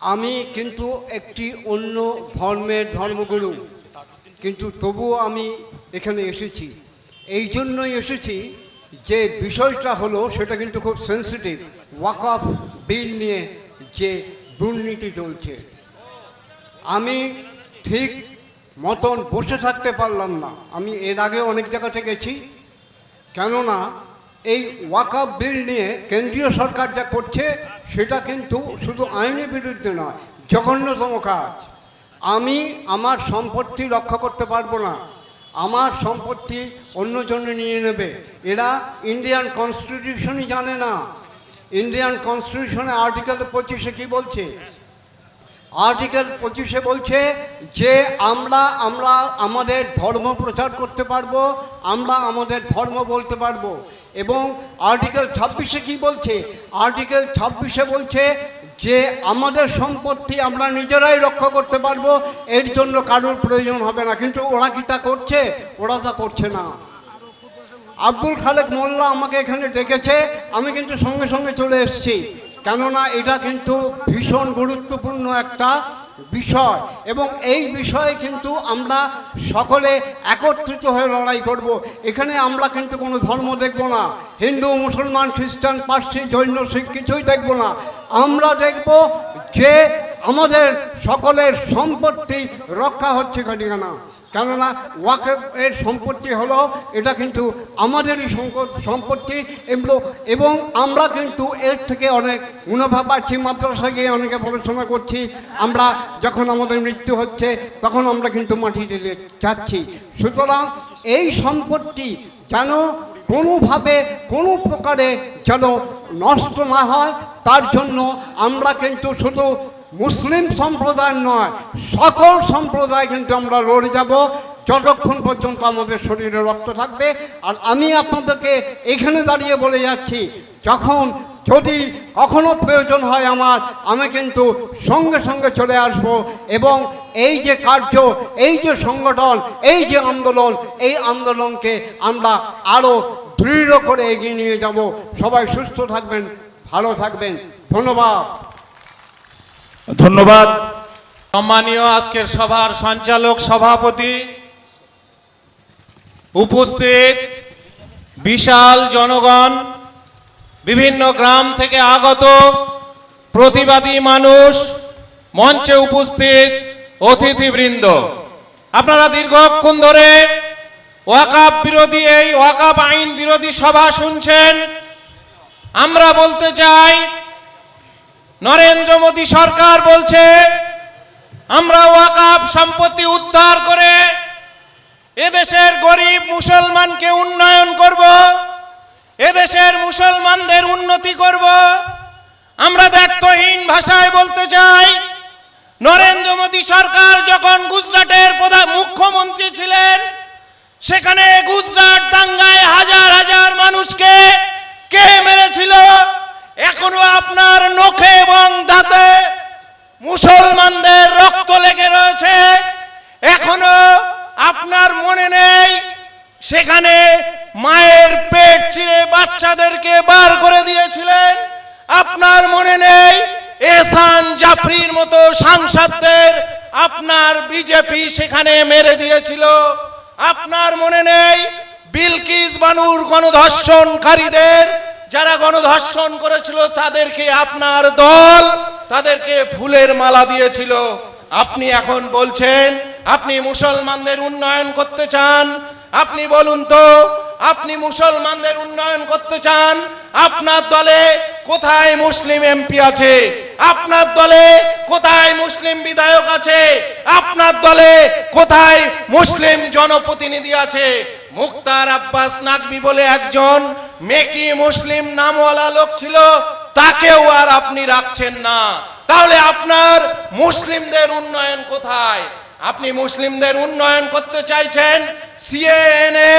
আমি কিন্তু একটি অন্য ধর্মের ধর্মগুরু। কিন্তু তবুও আমি এখানে এসেছি। এই জন্যই এসেছি যে বিষয়টা হলো, সেটা কিন্তু খুব সেন্সিটিভ ওয়াক অফ বিল নিয়ে যে দুর্নীতি চলছে। আমি ঠিক মতন বসে থাকতে পারলাম না। আমি এর আগে অনেক জায়গাতে গেছি। কেননা এই ওয়াকআপ বিল নিয়ে কেন্দ্রীয় সরকার যা করছে সেটা কিন্তু শুধু আইনের বিরুদ্ধে নয়, জঘন্যতম কাজ। আমি আমার সম্পত্তি রক্ষা করতে পারব না। আমার সম্পত্তি অন্যজনে নিয়ে নেবে। এরা ইন্ডিয়ান কনস্টিটিউশনই জানে না। ইন্ডিয়ান কনস্টিটিউশনে আর্টিকেল পঁচিশে কি বলছে? আর্টিকেল পঁচিশে বলছে যে, আমরা আমরা আমাদের ধর্ম প্রচার করতে পারব, আমরা আমাদের ধর্ম বলতে পারব। এবং আর্টিকেল ছাব্বিশে কি বলছে? আর্টিকেল ছাব্বিশে বলছে যে আমাদের সম্পত্তি আমরা নিজেরাই রক্ষা করতে পারব, এর জন্য কারোর প্রয়োজন হবে না। কিন্তু ওরা কি তা করছে? ওরা তা করছে না। আব্দুল খালেক মোল্লা আমাকে এখানে ডেকেছে, আমি কিন্তু সঙ্গে সঙ্গে চলে এসেছি। কেননা এটা কিন্তু ভীষণ গুরুত্বপূর্ণ একটা বিষয়। এবং এই বিষয়ে কিন্তু আমরা সকলে একত্রিত হয়ে লড়াই করব। এখানে আমরা কিন্তু কোনো ধর্ম দেখব না। হিন্দু, মুসলমান, খ্রিস্টান, পার্সি, জৈন, শিখ কিছুই দেখব না। আমরা দেখব যে আমাদের সকলের সম্পত্তি রক্ষা হচ্ছে কিনা কেননা ওয়াকেফ এর সম্পত্তি হলো, এটা কিন্তু আমাদেরই সম্পত্তি এগুলো এবং আমরা কিন্তু এর থেকে অনেক মুনাফা পাচ্ছি, মাদ্রাসায় গিয়ে অনেকে পড়াশোনা করছি। আমরা যখন আমাদের মৃত্যু হচ্ছে, তখন আমরা কিন্তু মাটি দিতে চাচ্ছি। সুতরাং এই সম্পত্তি যেন কোনোভাবে, কোনো প্রকারে যেন নষ্ট না হয়, তার জন্য আমরা কিন্তু শুধু মুসলিম সম্প্রদায় নয়, সকল সম্প্রদায় কিন্তু আমরা লড়ে যাব। যতক্ষণ পর্যন্ত আমাদের শরীরে রক্ত থাকবে। আর আমি আপনাদেরকে এখানে দাঁড়িয়ে বলে যাচ্ছি, যখন যদি কখনো প্রয়োজন হয় আমার, আমি কিন্তু সঙ্গে সঙ্গে চলে আসব এবং এই যে কার্য, এই যে সংগঠন, এই যে আন্দোলন, এই আন্দোলনকে আমরা আরও দৃঢ় করে এগিয়ে নিয়ে যাব। সবাই সুস্থ থাকবেন, ভালো থাকবেন। ধন্যবাদ। ধন্যবাদ। সম্মানীয় আজকের সভার সঞ্চালক সভাপতি, উপস্থিত বিশাল জনগণ, বিভিন্ন গ্রাম থেকে আগত প্রতিবাদী মানুষ, মঞ্চে উপস্থিত অতিথিবৃন্দ। আপনারা দীর্ঘক্ষণ ধরে ওয়াকাব বিরোধী, এই ওয়াকাপ আইন বিরোধী সভা শুনছেন। আমরা বলতে চাই নরেন্দ্র মোদী সরকার বলছে, আমরা ওয়াকাব সম্পত্তি উদ্ধার করে এদেশের গরিব মুসলমানকে উন্নয়ন করব, এদেশের মুসলমানদের উন্নতি করব। আমরা দায়িত্বহীন ভাষায় বলতে চাই, নরেন্দ্র মোদী সরকার যখন গুজরাটের প্রধান মুখ্যমন্ত্রী ছিলেন, সেখানে গুজরাট দাঙ্গায় হাজার হাজার মানুষকে কে মেরেছিল? এখনও আপনার সেখানে মায়ের পেট চিরে বাচ্চাদেরকে বার করে দিয়েছিলেন। আপনার মনে নেই? এসান জাফরির মতো সাংসদদের আপনার বিজেপি সেখানে মেরে দিয়েছিল। আপনার মনে নেই? বিলকিস বানুর গণধর্ষণকারীদের, যারা গণধর্ষণ করেছিল, তাদেরকে আপনার দল তাদেরকে ফুলের মালা দিয়েছিল। আপনি এখন বলছেন, আপনি মুসলমানদের উন্নয়ন করতে চান আপনি বলুন তো, আপনি মুসলমানদের উন্নয়ন করতে চান? আপনার দলে কোথায় মুসলিম এমপি আছে? আপনার দলে কোথায় মুসলিম বিধায়ক আছে? আপনার দলে কোথায় মুসলিম জনপ্রতিনিধি আছে? মুক্তার আব্বাস নাকবি বলে একজন মেকি মুসলিম নামওয়ালা লোক ছিল, তাকেও আর আপনি রাখছেন না। তাহলে আপনার মুসলিমদের উন্নয়ন কোথায়? আপনি মুসলিমদের উন্নয়ন করতে চাইছেন সিএএনএ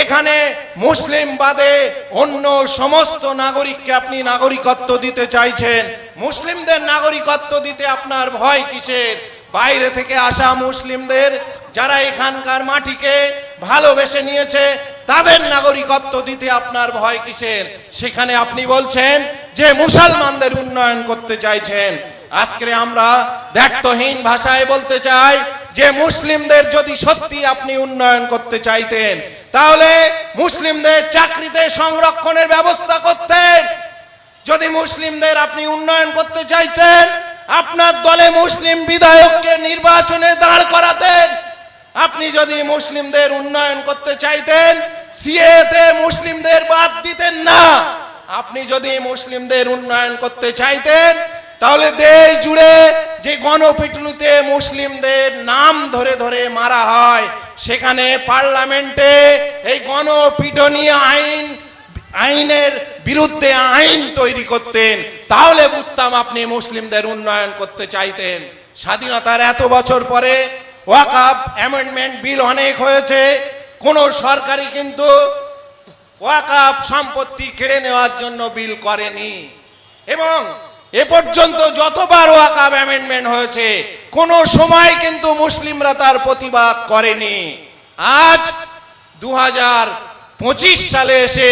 এখানে মুসলিম বাদে অন্য সমস্ত নাগরিককে আপনি নাগরিকত্ব দিতে চাইছেন। মুসলিমদের নাগরিকত্ব দিতে আপনার ভয় কিসের? বাইরে থেকে আসা মুসলিমদের যারা এখানকার মাটিকে ভালোবেসে নিয়েছে, তাদের নাগরিকত্ব দিতে আপনার ভয় কিসের? সেখানে আপনি বলছেন যে মুসলমানদের উন্নয়ন করতে চাইছেন। আজকে আমরা দ্ব্যর্থহীন ভাষায় বলতে চাই যে মুসলিমদের যদি সত্যি আপনি উন্নয়ন করতে চাইতেন, তাহলে মুসলিমদের চাকরিতে সংরক্ষণের ব্যবস্থা করতেন। যদি মুসলিমদের আপনি উন্নয়ন করতে চাইছেন আপনার দলে মুসলিম বিধায়ককে নির্বাচনে দাঁড় করাতেন। আপনি যদি মুসলিমদের উন্নয়ন করতে চাইতেন, সিএতে মুসলিমদের বাদ দিতেন না। আপনি যদি মুসলিমদের উন্নয়ন করতে চাইতেন তাহলে দেশ জুড়ে যে গণপিটুনিতে মুসলিমদের নাম ধরে ধরে মারা হয়, সেখানে পার্লামেন্টে এই গণপিটনি আইন, আইনের বিরুদ্ধে আইন তৈরি করতেন। তাহলে বুঝতাম আপনি মুসলিমদের উন্নয়ন করতে চাইতেন। স্বাধীনতার এত বছর পরে ওয়াকাপ অ্যামেন্ডমেন্ট বিল অনেক হয়েছে। কোন সরকারি কিন্তু ওয়াকাপ সম্পত্তি কেড়ে নেওয়ার জন্য বিল করেনি। এবং এ পর্যন্ত যতবার ওয়াকাব অ্যামেন্ডমেন্ট হয়েছে, কোনো সময় কিন্তু মুসলিমরা তার প্রতিবাদ করেনি। আজ দু সালে এসে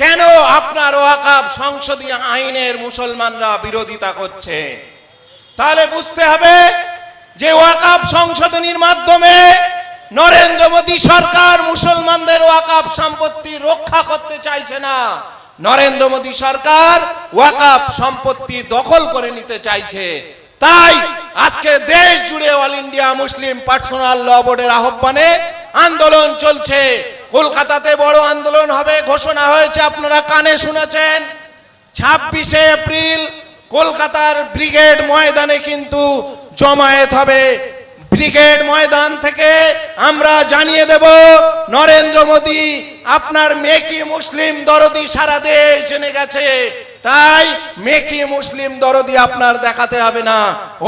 কেন আপনার ওয়াকাব সংসদীয় আইনের মুসলমানরা বিরোধিতা করছে? তাহলে বুঝতে হবে যে ওয়াকাব সংশোধনীর মাধ্যমে নরেন্দ্র মোদী সরকার মুসলমানদের ওয়াকাব সম্পত্তি রক্ষা করতে চাইছে না। নরেন্দ্র মোদী সরকার ওয়াকাব সম্পত্তি দখল করে নিতে চাইছে। তাই আজকে দেশ জুড়ে All India Muslim Personal Law বোর্ডের আহ্বানে আন্দোলন চলছে। কলকাতাতে বড় আন্দোলন হবে, ঘোষণা হয়েছে, আপনারা কানে শুনেছেন। ছাব্বিশে এপ্রিল কলকাতার ব্রিগেড ময়দানে কিন্তু জমায়েত হবে। ব্রিগেড ময়দান থেকে আমরা জানিয়ে দেব, নরেন্দ্র মোদী আপনার মেকি মুসলিম দরদি সারা দেশ জেনে গেছে। তাই মেকি মুসলিম দরদি আপনার দেখাতে হবে না।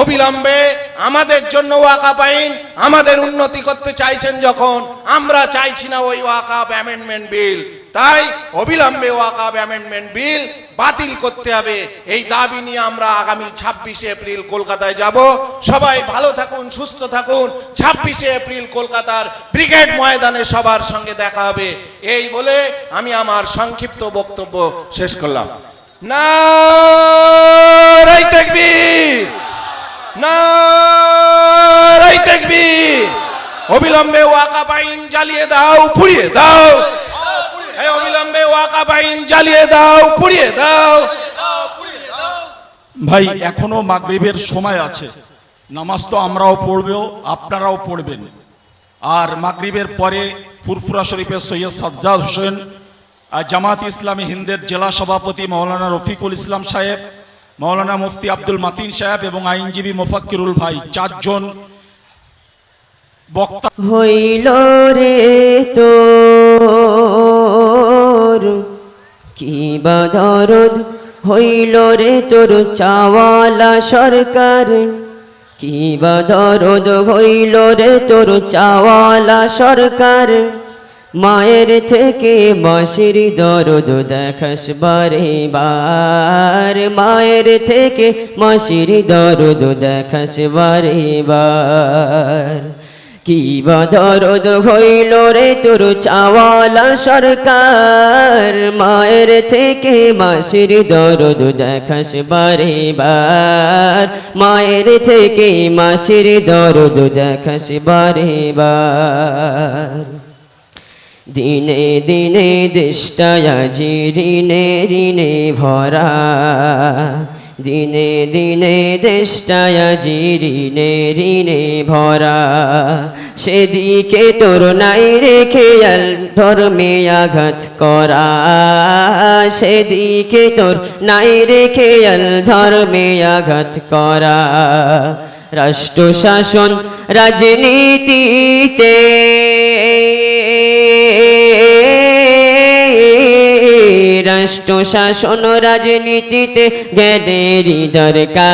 অবিলম্বে আমাদের জন্য ওয়াকাপ আইন আমাদের উন্নতি করতে চাইছেন যখন, আমরা চাইছি না ওই ওয়াকাপ অ্যামেন্ডমেন্ট বিল। তাই অবিলম্বে ওয়াকাব অ্যামেন্ডমেন্ট বিল বাতিল করতে হবে। এই দাবি নিয়ে আমরা আগামী ছাব্বিশে এপ্রিল কলকাতায় যাব। সবাই ভালো থাকুন, সুস্থ থাকুন। ছাব্বিশে এপ্রিল কলকাতার ব্রিগেড ময়দানে সবার সঙ্গে দেখা হবে। এই বলে আমি আমার সংক্ষিপ্ত বক্তব্য শেষ করলাম। না তাকবীর! নারাই তাকবীর! অবিলম্বে ওয়াকাব আইন জ্বালিয়ে দাও, পুড়িয়ে দাও। অবিলম্বে ওয়াকাব আইন জ্বালিয়ে দাও পুড়িয়ে দাও। ভাই এখনও মাগরিবের সময় আছে। নামাজ তো আমরাও পড়বেও আপনারাও পড়বেন। আর মাগরিবের পরে ফুরফুরা শরীফের সৈয়দ সাজ্জাদ হোসেন আর জামাত ইসলামী হিন্দের জেলা সভাপতি মৌলানা রফিকুল ইসলাম সাহেব মৌলানা মুফতি আব্দুল মাতিন সাহেব এবং আইনজীবী মোফাক্কিরুল ভাই চারজন বক্তা হইল রে তোর কি বদরদ হইল রে তোর চাওয়ালা সরকার। কি বদরদ হইল রে তোর চাওয়ালা সরকার। মায়ের থেকে বাঁশির দরদ দেখাস বারে বার। মায়ের থেকে মাসির দরদ দেখাস বারে বার। কি বদরদ হইল রে তোর চাওয়ালা সরকার? মায়ের থেকে মাসির দরদ দেখাস বারে বার। মায়ের থেকে মাসির দরদ দেখাস বারে বার। দিনে দিনে দেশটায়াজি ঋণে ঋণে ভরা। দিনে দিনে দেশটায়াজি ঋণে ঋণে ভরা। সেদিকে তোর নাই রে খেয়াল ধর্মে আঘাত করা। সেদিকে তোর নাই রে খেয়াল ধর্মে আঘাত করা। রাষ্ট্র শাসন রাজনীতিতে রাষ্ট্র শাসন রাজনীতিতে জ্ঞানেরই দরকার।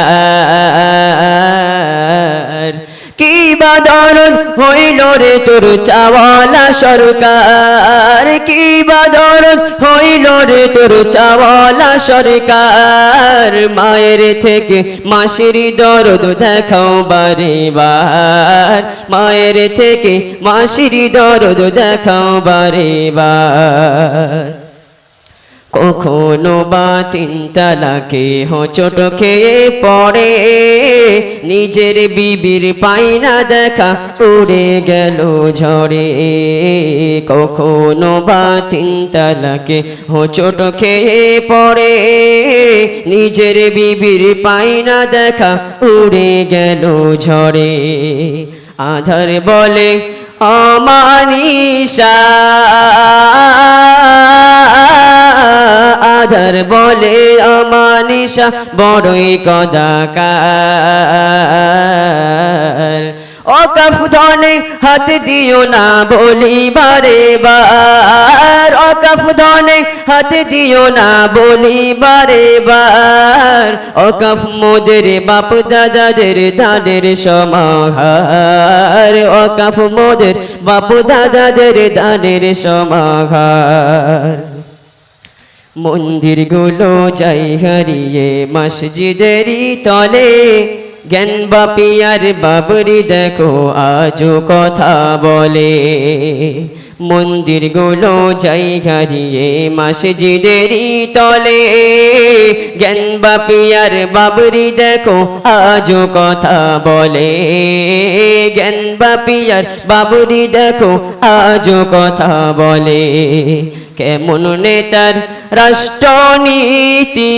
কি বাদরদ হইল রে তোর চাওয়ালা সরকার? কি বাদরদ হইল রে তোর চাওয়ালা সরকার? মায়ের থেকে মাসির দরদ দেখাও বারে বার মায়ের থেকে মাসির দরদ দেখাও বারে বার কখনো বা তিন তালাকে হোঁচট খেয়ে পড়ে। নিজের বিবির পাই না দেখা উড়ে গেল ঝরে কখনো বা তিন তালাকে হোঁচট খেয়ে পড়ে। নিজের বিবির পাই না দেখা উড়ে গেল ঝরে আধার বলে অমানিসা আধার বলে অমানিসা বড়ই কদাকার। অকাফ ধনে হাত দিও না বলি বারে। বার অকাফ ধনে হাত দিও না বলি বারে। বার অকাফ মোদের বাপ দাদাদের দাদের সমাহার। অকাফ মোদের বাপ দাদাদের দানের সমাহার। মন্দিরগুলো যাই হারিয়ে মসজিদেরই তলে। জ্ঞান বাপিয়ার বাবরি দেখো আজও কথা বলে। মন্দিরগুলো যাই হারিয়ে মসজিদেরই তলে। জ্ঞান বাপিয়ার বাবরি দেখো, আজও কথা বলে। জ্ঞান বাপিয়ার বাবরি দেখো, আজও কথা বলে। কেমন নেতার রাষ্ট্রনীতি।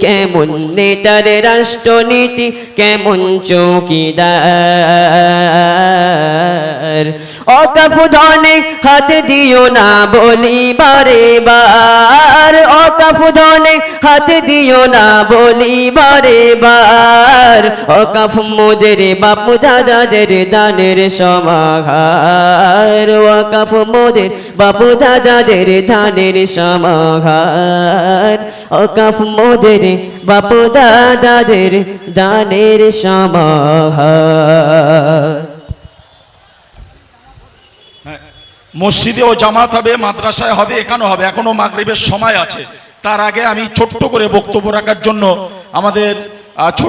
কেমন নেতার রাষ্ট্রনীতি কেমন চৌকিদার? অকাফ ধনে হাত দিও না বলি বারে বার। অকাফ ধনে হাত দিও না বলি বারে বার। অকাফ মোদের বাপু দাদাদের দানের সমাহার। ওয়াকাফ মোদের বাপু দাদাদের দানের সমাহার। অকাফ মোদের বাপু দাদাদের দানের সমাহার। মসজিদে ও জামাত হবে, মাদ্রাসায় হবে এখানে হবে, এখনও মাগরীবের সময় আছে। তার আগে আমি ছোট্ট করে বক্তব্য রাখার জন্য আমাদের ছোট